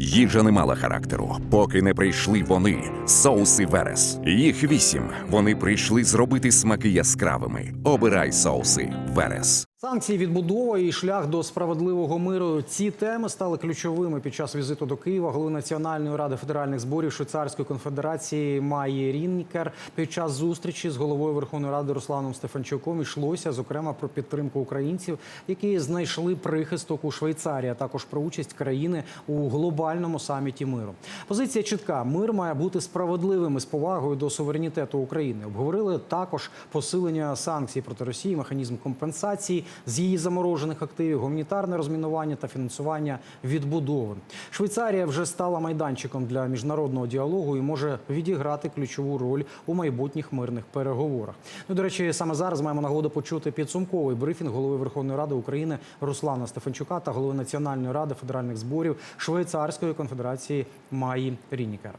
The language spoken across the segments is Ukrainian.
Їжа не мала характеру, поки не прийшли вони, соуси Верес. Їх вісім. Вони прийшли зробити смаки яскравими. Обирай соуси Верес. Санкції, відбудова і шлях до справедливого миру. Ці теми стали ключовими під час візиту до Києва. Голови Національної ради федеральних зборів Швейцарської конфедерації Майї Ріннікер. Під час зустрічі з головою Верховної Ради Русланом Стефанчуком йшлося зокрема про підтримку українців, які знайшли прихисток у Швейцарії, а також про участь країни у глобальному саміті миру. Позиція чітка: мир має бути справедливим і з повагою до суверенітету України. Обговорили також посилення санкцій проти Росії, механізм компенсації з її заморожених активів, гуманітарне розмінування та фінансування відбудови. Швейцарія вже стала майданчиком для міжнародного діалогу і може відіграти ключову роль у майбутніх мирних переговорах. Ну, до речі, саме зараз маємо нагоду почути підсумковий брифінг голови Верховної Ради України Руслана Стефанчука та голови Національної ради федеральних зборів Швейцарської конфедерації Маї Рінікер.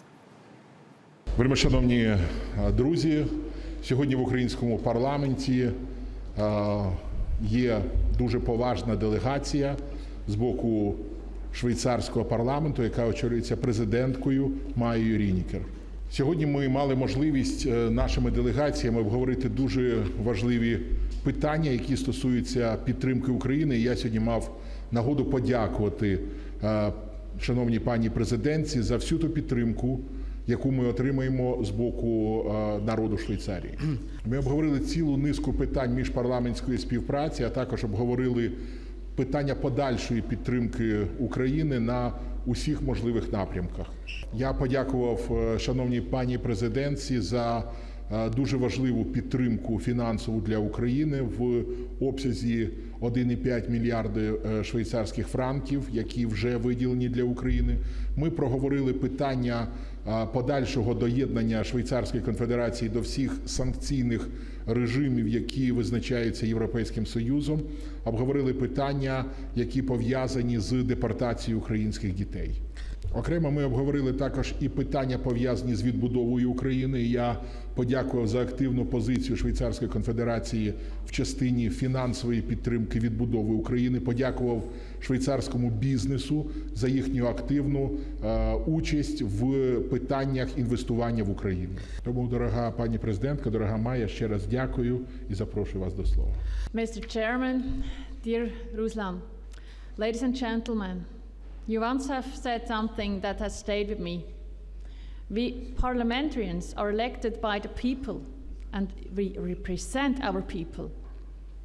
Вельмишановні е, друзі, сьогодні в українському парламенті е, є дуже поважна делегація з боку швейцарського парламенту, яка очолюється президенткою Маєю Рінікер. Сьогодні ми мали можливість е, нашими делегаціями обговорити дуже важливі питання, які стосуються підтримки України. Я сьогодні мав нагоду подякувати е, шановній пані президентці за всю ту підтримку, яку ми отримаємо з боку е, народу Швейцарії. Ми обговорили цілу низку питань міжпарламентської співпраці, а також обговорили питання подальшої підтримки України на усіх можливих напрямках. Я подякував е, шановній пані президентці за е, дуже важливу підтримку фінансову для України в обсязі 1,5 мільярди е, швейцарських франків, які вже виділені для України. Ми проговорили питання е, подальшого доєднання Швейцарської конфедерації до всіх санкційних режимів, які визначаються Європейським Союзом. Обговорили питання, які пов'язані з депортацією українських дітей. Окремо ми обговорили також і питання пов'язані з відбудовою України. Я подякував за активну позицію Швейцарської конфедерації в частині фінансової підтримки відбудови України. Подякував швейцарському бізнесу за їхню активну е, участь в питаннях інвестування в Україну. Тому, дорога пані президентка, дорога Майя, ще раз дякую і запрошую вас до слова. Mr. Chairman, dear Ruslan, ladies and gentlemen, you once have said something that has stayed with me. We parliamentarians are elected by the people and we represent our people.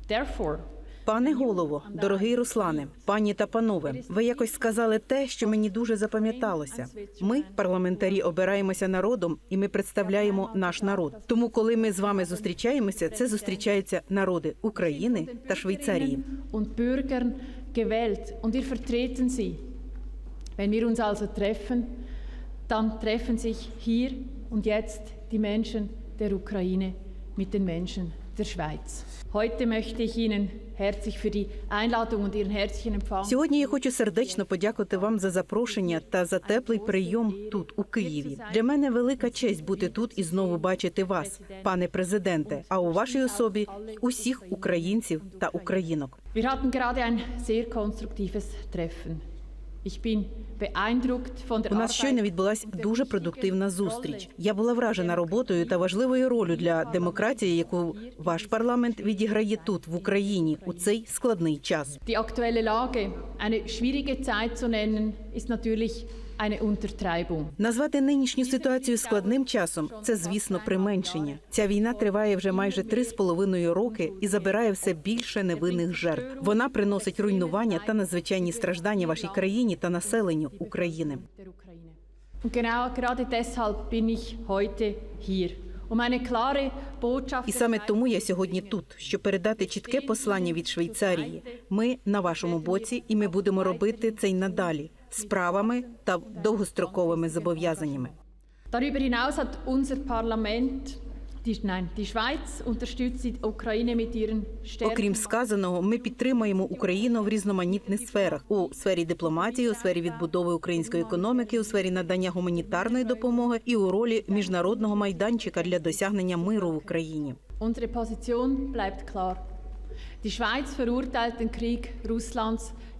Therefore, Пане голово, дорогий Руслане, пані та панове, ви якось сказали те, що мені дуже запам'яталося. Ми, парламентарі, обираємося народом, і ми представляємо наш народ. Тому, коли ми з вами зустрічаємося, це зустрічаються народи України та Швейцарії. Wenn wir uns also treffen, dann treffen sich hier und jetzt die Menschen der Ukraine mit den Menschen der Schweiz. Heute möchte ich Ihnen herzlich für die Einladung und Ihren herzlichen Empfang. Сьогодні я хочу сердечно подякувати вам за запрошення та за теплий прийом тут, у Києві. Для мене велика честь бути тут і знову бачити вас, пане президенте. А у вашій особі усіх українців та українок. Wir hatten gerade ein sehr konstruktives Treffen. У нас щойно відбулася дуже продуктивна зустріч. Я була вражена роботою та важливою ролью для демократії, яку ваш парламент відіграє тут, в Україні, у цей складний час. Die aktuelle Lage, eine schwierige Zeit zu nennen, ist natürlich. Назвати нинішню ситуацію складним часом це, звісно, применшення. Ця війна триває вже майже три з половиною роки і забирає все більше невинних жертв. Вона приносить руйнування та надзвичайні страждання вашій країні та населенню України. Um І саме тому я сьогодні тут, щоб передати чітке послання від Швейцарії. Ми на вашому боці, і ми будемо робити це й надалі справами та довгостроковими зобов'язаннями. Darüber hinaus hat unser Parlament. Окрім сказаного, ми підтримаємо Україну в різноманітних сферах у сфері дипломатії, у сфері відбудови української економіки, у сфері надання гуманітарної допомоги і у ролі міжнародного майданчика для досягнення миру в Україні. Unsere Position bleibt klar.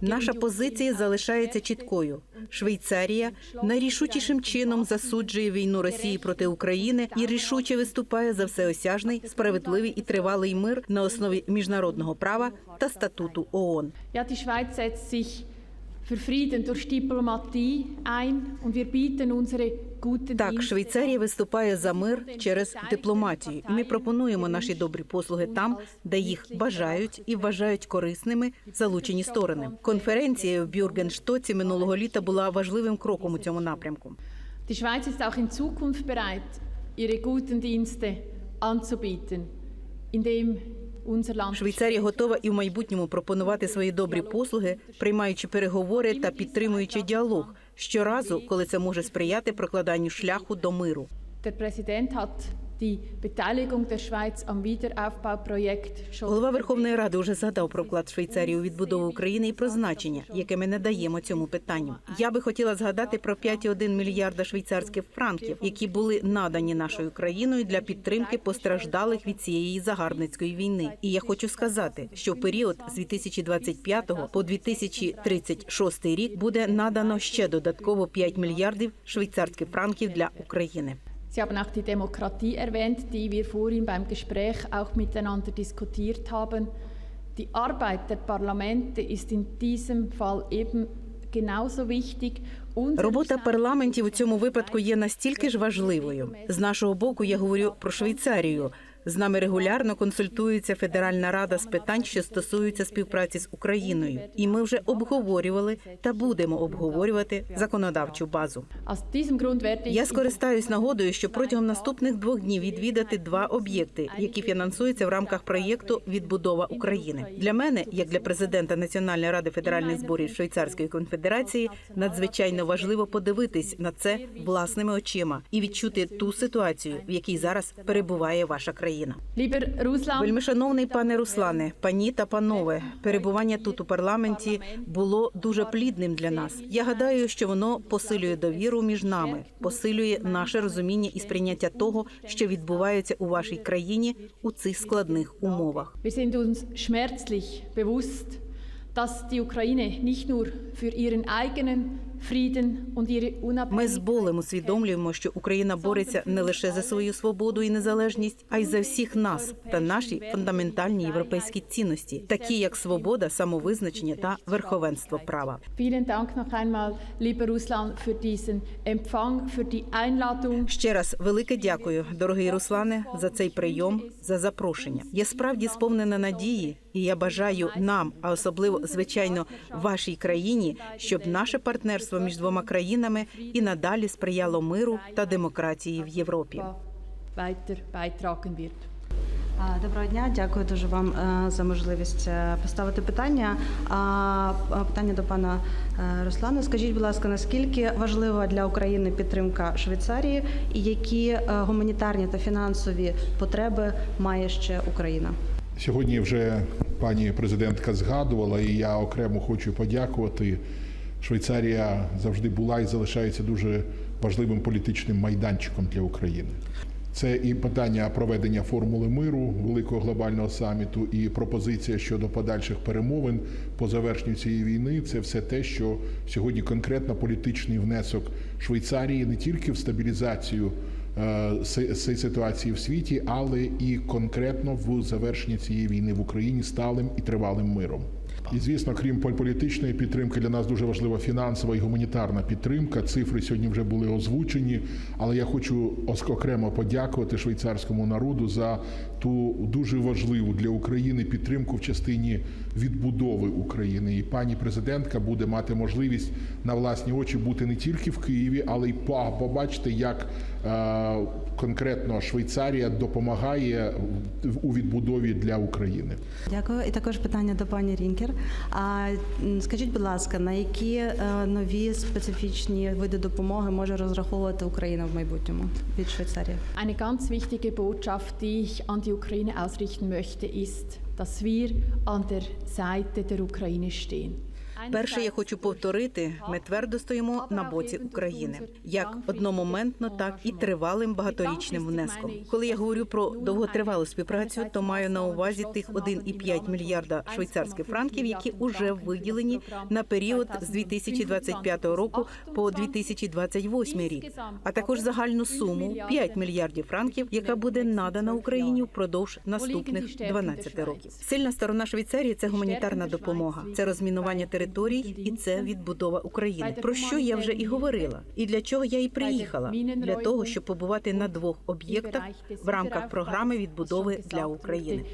Наша позиція залишається чіткою. Швейцарія найрішучішим чином засуджує війну Росії проти України і рішуче виступає за всеосяжний, справедливий і тривалий мир на основі міжнародного права та статуту ООН. Я ті Schweiz sich für Frieden durch Diplomatie ein und wir bieten unsere Так, Швейцарія виступає за мир через дипломатію, ми пропонуємо наші добрі послуги там, де їх бажають і вважають корисними залучені сторони. Конференція в Бюргенштоці минулого літа була важливим кроком у цьому напрямку. Die Schweiz ist auch in Zukunft bereit, ihre guten Dienste anzubieten, indem unser Land Швейцарія готова і в майбутньому пропонувати свої добрі послуги, приймаючи переговори та підтримуючи діалог щоразу, коли це може сприяти прокладанню шляху до миру. Голова Верховної Ради вже згадав про вклад Швейцарії у відбудову України і про значення, яке ми надаємо цьому питанню. Я би хотіла згадати про 5,1 мільярда швейцарських франків, які були надані нашою країною для підтримки постраждалих від цієї загарбницької війни. І я хочу сказати, що в період з 2025 по 2036 рік буде надано ще додатково 5 мільярдів швейцарських франків для України. Sie haben auch die Demokratie erwähnt, die wir vorhin beim Gespräch auch miteinander diskutiert haben. Die Arbeit der Parlamente ist in diesem Fall eben genauso wichtig. Unser Робота парламентів у цьому випадку є настільки ж важливою. З нашого боку, я говорю про Швейцарію. З нами регулярно консультується Федеральна рада з питань, що стосуються співпраці з Україною, і ми вже обговорювали та будемо обговорювати законодавчу базу. Я скористаюсь нагодою, що протягом наступних двох днів відвідати два об'єкти, які фінансуються в рамках проєкту Відбудова України. Для мене, як для президента Національної ради федеральних зборів Швейцарської конфедерації, надзвичайно важливо подивитись на це власними очима і відчути ту ситуацію, в якій зараз перебуває ваша країна. Russland, Вельмишановний пане Руслане, пані та панове, перебування тут у парламенті було дуже плідним для нас. Я гадаю, що воно посилює довіру між нами, посилює наше розуміння і сприйняття того, що відбувається у вашій країні у цих складних умовах. dass die Ukraine nicht nur für ihren eigenen Ми з болем усвідомлюємо, що Україна бореться не лише за свою свободу і незалежність, а й за всіх нас та наші фундаментальні європейські цінності, такі як свобода, самовизначення та верховенство права. Ще раз велике дякую, дорогий Руслане, за цей прийом, за запрошення. Я справді сповнена надії, і я бажаю нам, а особливо звичайно вашій країні, щоб наше партнерство між двома країнами і надалі сприяло миру та демократії в Європі. Доброго дня, дякую дуже вам за можливість поставити питання. А, Питання до пана Руслана. Скажіть, будь ласка, наскільки важлива для України підтримка Швейцарії, і які гуманітарні та фінансові потреби має ще Україна? Сьогодні вже пані президентка згадувала, і я окремо хочу подякувати. Швейцарія завжди була і залишається дуже важливим політичним майданчиком для України. Це і питання проведення формули миру великого глобального саміту, і пропозиція щодо подальших перемовин по завершенню цієї війни. Це все те, що сьогодні конкретно політичний внесок Швейцарії не тільки в стабілізацію е, си- си- ситуації в світі, але і конкретно в завершенні цієї війни в Україні сталим і тривалим миром. І звісно, крім політичної підтримки, для нас дуже важлива фінансова і гуманітарна підтримка. Цифри сьогодні вже були озвучені, але я хочу окремо подякувати швейцарському народу за ту дуже важливу для України підтримку в частині відбудови України. І пані президентка буде мати можливість на власні очі бути не тільки в Києві, але й побачити, як е, конкретно Швейцарія допомагає в- у відбудові для України. Дякую. І також питання до пані Рінкер. А скажіть, будь ласка, на які е, нові специфічні види допомоги може розраховувати Україна в майбутньому від Швейцарії? Eine ganz wichtige Botschaft, die ich an die Ukraine ausrichten möchte, ist, dass wir an der Seite der Ukraine stehen. Перше, я хочу повторити, ми твердо стоїмо на боці України, як одномоментно, так і тривалим багаторічним внеском. Коли я говорю про довготривалу співпрацю, то маю на увазі тих 1,5 мільярда швейцарських франків, які уже виділені на період з 2025 року по 2028 рік, а також загальну суму 5 мільярдів франків, яка буде надана Україні впродовж наступних 12 років. Сильна сторона Швейцарії це гуманітарна допомога, це розмінування територій і це відбудова України. Про що я вже і говорила, і для чого я і приїхала для того, щоб побувати на двох об'єктах в рамках програми відбудови для України.